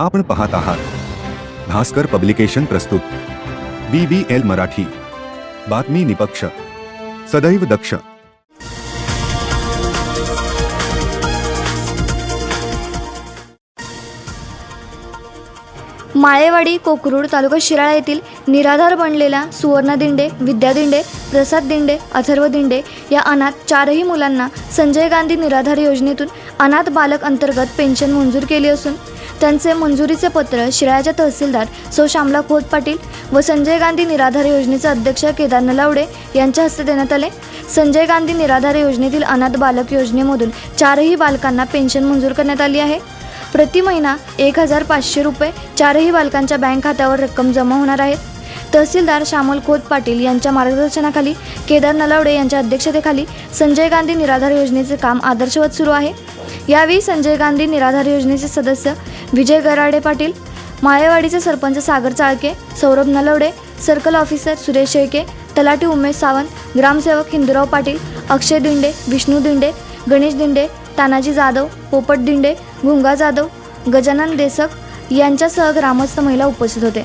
आपण पाहत आहात. भास्कर पब्लिकेशन प्रस्तुत. B B L Marathi. बातमी निपक्ष. सदैव दक्ष. माळेवाडी कोकरूड तालुका शिराळा येथील निराधार बनलेल्या सुवर्ण दिंडे विद्या दिंडे प्रसाद दिंडे अथर्व दिंडे या अनाथ चारही मुलांना संजय गांधी निराधार योजनेतून अनाथ बालक अंतर्गत पेन्शन मंजूर केली असून त्यांचे मंजुरीचे पत्र शिराळ्याच्या तहसीलदार सौ श्यामला खोत पाटील व संजय गांधी निराधार योजनेचे अध्यक्ष केदार नलावडे यांच्या हस्ते देण्यात आले. संजय गांधी निराधार योजनेतील अनाथ बालक योजनेमधून चारही बालकांना पेन्शन मंजूर करण्यात आली आहे. प्रति महिना एक हजार पाचशे रुपये चारही बालकांच्या बँक खात्यावर रक्कम जमा होणार आहेत तहसीलदार श्यामल खोत पाटील यांच्या मार्गदर्शनाखाली केदार नलावडे यांच्या अध्यक्षतेखाली संजय गांधी निराधार योजनेचे काम आदर्शवत सुरू आहे. यावेळी संजय गांधी निराधार योजनेचे सदस्य विजय गराडे पाटील माळेवाडीचे सरपंच सागर चाळके सौरभ नलवडे सर्कल ऑफिसर सुरेश शेळके तलाठी उमेश सावंत ग्रामसेवक हिंदूराव पाटील अक्षय दिंडे विष्णू दिंडे गणेश दिंडे तानाजी जाधव पोपट दिंडे गुंगा जाधव गजानन देसक यांच्यासह ग्रामस्थ महिला उपस्थित होते.